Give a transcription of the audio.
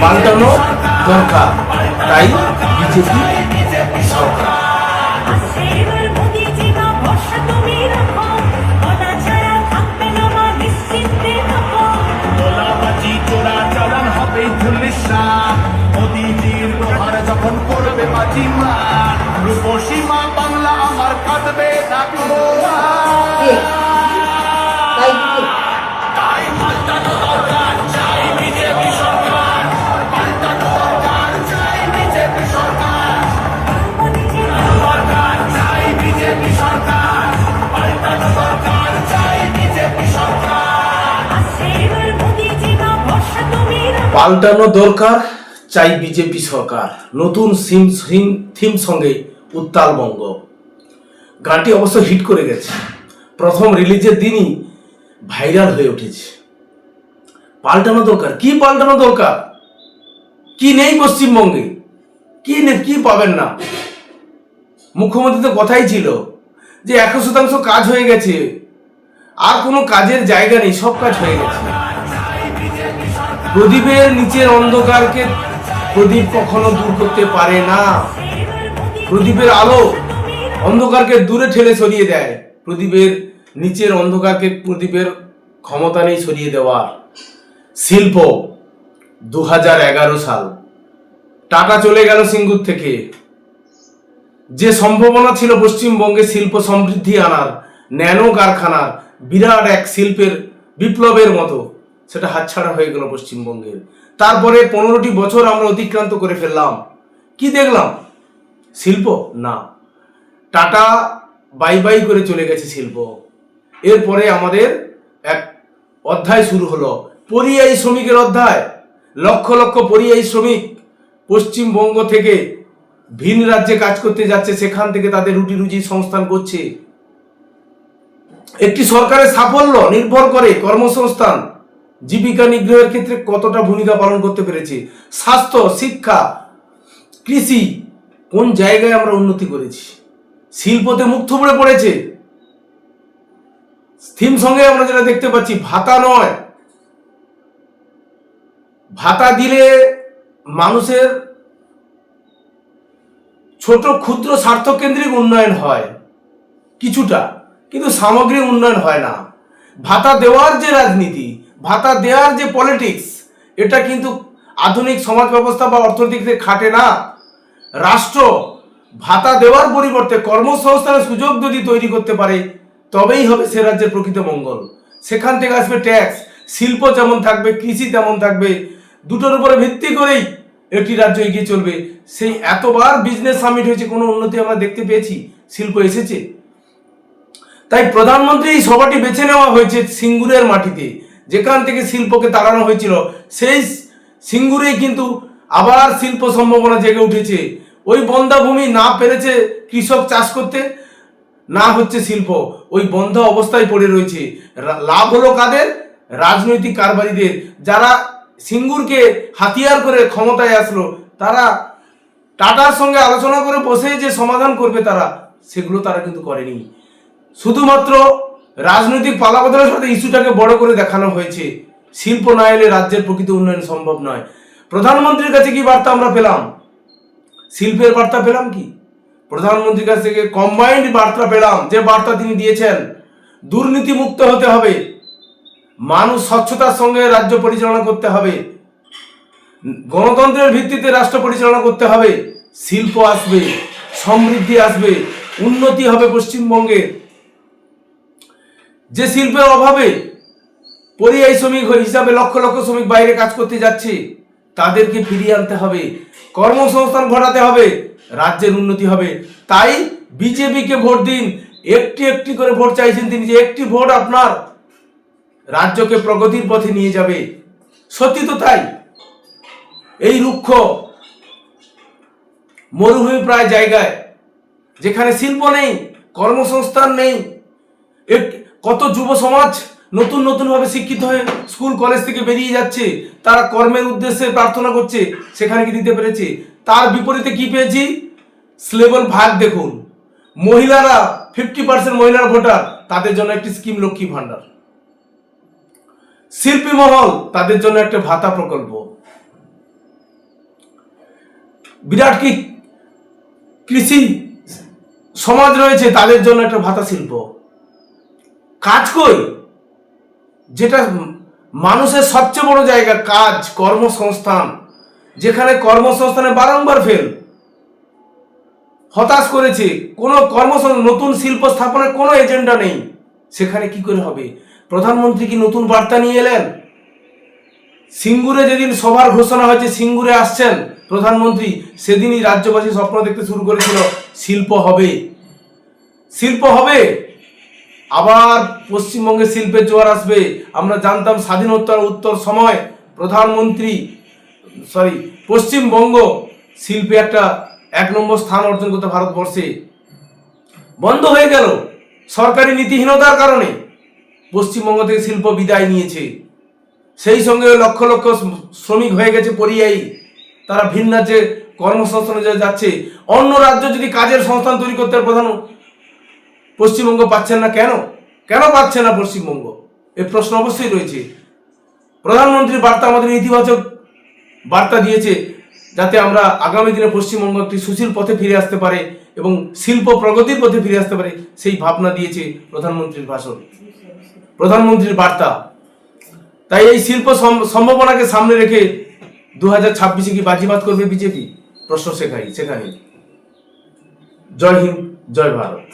পাল্টানো দরকার। তাই বিজেপি সরকার। পাল্টানো দরকার, চাই বিজেপি সরকার। নতুন সিম থিম সঙ্গে উত্তালবঙ্গ গানটি অবশ্য হিট করে গেছে। প্রথম রিলিজের দিনই ভাইরাল হয়ে উঠেছে। পাল্টানো দরকার। কি পাল্টানো দরকার? কি নেই পশ্চিমবঙ্গে? কি নেই কি পাবেন না? মুখ্যমন্ত্রী তো কথাই ছিল যে একশো শতাংশ কাজ হয়ে গেছে। আর কোনো কাজের জায়গা নেই, সব কাজ হয়ে গেছে। প্রদীপের নিচের অন্ধকারকে প্রদীপ কখনো দূর করতে পারে না। প্রদীপের আলো অন্ধকারকে দূরে ঠেলে সরিয়ে দেয়। প্রদীপের নিচের অন্ধকারকে প্রদীপের ক্ষমতা নেই সরিয়ে দেওয়ার। শিল্প দু সাল। টাকা চলে গেল সিঙ্গুর থেকে। যে সম্ভাবনা ছিল পশ্চিমবঙ্গে শিল্প সমৃদ্ধি আনার, ন্যানো কারখানার, বিরাট এক শিল্পের বিপ্লবের মতো। সেটা হাতছাড়া হয়ে গেল পশ্চিমবঙ্গের। তারপরে পনেরোটি বছর আমরা অতিক্রান্ত করে ফেললাম। কি দেখলাম? শিল্প? না। টাটা, বাই বাই করে চলে গেছে শিল্প। এরপরে আমাদের এক অধ্যায় শুরু হলো, পরিযায়ী শ্রমিকের অধ্যায়। লক্ষ লক্ষ পরিযায়ী শ্রমিক পশ্চিমবঙ্গ থেকে ভিন রাজ্যে কাজ করতে যাচ্ছে, সেখান থেকে তাদের রুটি রুজি সংস্থান করছে। একটি সরকারের সাফল্য নির্ভর করে কর্মসংস্থান। জীবিকা নিগ্রহের ক্ষেত্রে কতটা ভূমিকা পালন করতে পেরেছে? স্বাস্থ্য, শিক্ষা, কৃষি, কোন জায়গায় আমরা উন্নতি করেছি? শিল্পতে মুখ থুবড়ে পড়েছে। থিম সঙ্গে আমরা যেটা দেখতে পাচ্ছি, ভাতা নয়। ভাতা দিলে মানুষের ছোট ক্ষুদ্র স্বার্থকেন্দ্রিক উন্নয়ন হয়, কিছুটা। কিন্তু সামগ্রিক উন্নয়ন হয় না। ভাতা দেওয়ার যে রাজনীতি ভাতা দেওয়ার যে পলিটিক্স এটা কিন্তু আধুনিক সমাজ ব্যবস্থা বা অর্থনৈতিক খাটে না। রাষ্ট্র ভাতা দেওয়ার পরিবর্তে কর্মসংস্থানের সুযোগ যদি তৈরি করতে পারে, তবেই হবে সে রাজ্যের প্রকৃত মঙ্গল। সেখান থেকে আসবে ট্যাক্স শিল্প যেমন থাকবে, কৃষি তেমন থাকবে, দুটোর উপরে ভিত্তি করেই একটি রাজ্য এগিয়ে চলবে। সেই এতবার বিজনেস সামিট হয়েছে, কোনো উন্নতি আমরা দেখতে পেয়েছি, শিল্প এসেছে। তাই প্রধানমন্ত্রী এই সভাটি বেছে নেওয়া হয়েছে সিঙ্গুরের মাটিতে। যেখান থেকে শিল্পকে তাড়ানো হয়েছিল, সেই সিঙ্গুরেই কিন্তু আবার শিল্প সম্ভাবনা জেগে উঠেছে। ওই বন্ধাভূমি না পেরেছে কৃষক চাষ করতে, না হচ্ছে শিল্প। ওই বন্ধ অবস্থায় পড়ে রয়েছে। লাভ হলো কাদের? রাজনৈতিক কারবারিদের। যারা সিঙ্গুরকে হাতিয়ার করে ক্ষমতায় আসলো, তারা টাটার সঙ্গে আলোচনা করে বসে যে সমাধান করবে তারা, সেগুলো তারা কিন্তু করেনি। শুধুমাত্র রাজনৈতিক পালাবদলের সাথে ইস্যুটাকে বড় করে দেখানো হয়েছে। শিল্প না এলে রাজ্যের প্রকৃত উন্নয়ন সম্ভব নয়। প্রধানমন্ত্রীর কাছে কি বার্তা আমরা পেলাম? শিল্পের বার্তা পেলাম কি? প্রধানমন্ত্রীর কাছ থেকে কম্বাইন্ড বার্তা পেলাম। যে বার্তা তিনি দিয়েছেন দুর্নীতি মুক্ত হতে হবে। মানুষ স্বচ্ছতার সঙ্গে রাজ্য পরিচালনা করতে হবে। গণতন্ত্রের ভিত্তিতে রাষ্ট্র পরিচালনা করতে হবে। শিল্প আসবে, সমৃদ্ধি আসবে, উন্নতি হবে পশ্চিমবঙ্গে যে শিল্পের অভাবে পরিযায়ী শ্রমিক হিসাবে লক্ষ লক্ষ শ্রমিক বাইরে কাজ করতে যাচ্ছে, তাদেরকে ফিরিয়ে আনতে হবে, কর্মসংস্থান ঘটাতে হবে, রাজ্যের উন্নতি হবে। তাই বিজেপিকে ভোট দিন, একটি একটি করে ভোট চাইছেন তিনি যে একটি ভোট আপনার রাজ্যকে প্রগতির পথে নিয়ে যাবে। সত্যি তো তাই। এই রুক্ষ মরুভূমি প্রায় জায়গায়, যেখানে শিল্প নেই, কর্মসংস্থান নেই কত যুব সমাজ নতুন নতুন ভাবে শিক্ষিত হয়ে স্কুল, কলেজ থেকে বেরিয়ে যাচ্ছে, তারা কর্মের উদ্দেশ্যে প্রার্থনা করছে, সেখানে কি দিতে পেরেছে? তার বিপরীতে কি পেয়েছি? স্লেবল ভাগ দেখুন। মহিলারা ফিফটি পার্সেন্ট মহিলার ভোটার, তাদের জন্য একটি স্কিম লক্ষ্মী ভান্ডার শিল্পী মহল, তাদের জন্য একটা ভাতা প্রকল্প। বিরাট কি কৃষি সমাজ রয়েছে, তাদের জন্য একটা ভাতা শিল্প। কাজ কই? যেটা মানুষের সবচেয়ে বড় জায়গা, কাজ, কর্মসংস্থান। যেখানে কর্মসংস্থানে বারংবার ফেল হতাশ করেছে। কোনো কর্মসংস্থান, নতুন শিল্প স্থাপনের কোনো এজেন্ডা নেই। সেখানে কি করে হবে? প্রধানমন্ত্রী কি নতুন বার্তা নিয়ে এলেন? সিঙ্গুরে যেদিন সভার ঘোষণা হয়েছে, সিঙ্গুরে আসছেন প্রধানমন্ত্রী, সেদিনই রাজ্যবাসী স্বপ্ন দেখতে শুরু করেছিল, শিল্প হবে। শিল্প হবে? আবার পশ্চিমবঙ্গে শিল্পের জোয়ার আসবে। আমরা জানতাম স্বাধীনোত্তর উত্তর সময় প্রধানমন্ত্রী সরি পশ্চিমবঙ্গ শিল্পে একটা এক নম্বর স্থান অর্জন করতে ভারতবর্ষে। বন্ধ হয়ে গেল সরকারি নীতিহীনতার কারণে। পশ্চিমবঙ্গ থেকে শিল্প বিদায় নিয়েছে। সেই সঙ্গে লক্ষ লক্ষ শ্রমিক হয়ে গেছে পরিযায়ী। তারা ভিন্ন রাজ্যে কর্মসংস্থানে যাচ্ছে। অন্য রাজ্য যদি কাজের সংস্থান তৈরি করতে পারে, প্রধান পশ্চিমবঙ্গ পাচ্ছেন না কেন? কেন পাচ্ছে না পশ্চিমবঙ্গ? এই প্রশ্ন অবশ্যই রয়েছে। প্রধানমন্ত্রীর বার্তা আমাদের ইতিবাচক বার্তা দিয়েছে, যাতে আমরা আগামী দিনে পশ্চিমবঙ্গ একটি সুশীল পথে ফিরে আসতে পারে এবং শিল্প প্রগতির পথে ফিরে আসতে পারে, সেই ভাবনা দিয়েছে প্রধানমন্ত্রীর ভাষণ। প্রধানমন্ত্রীর বার্তা। তাই এই শিল্প সম্ভাবনাকে সামনে রেখে দু হাজার ছাব্বিশে কি বাজিবাদ করবে বিজেপি? প্রশ্ন সেখানে সেখানে জয় হিন্দ, জয় ভারত।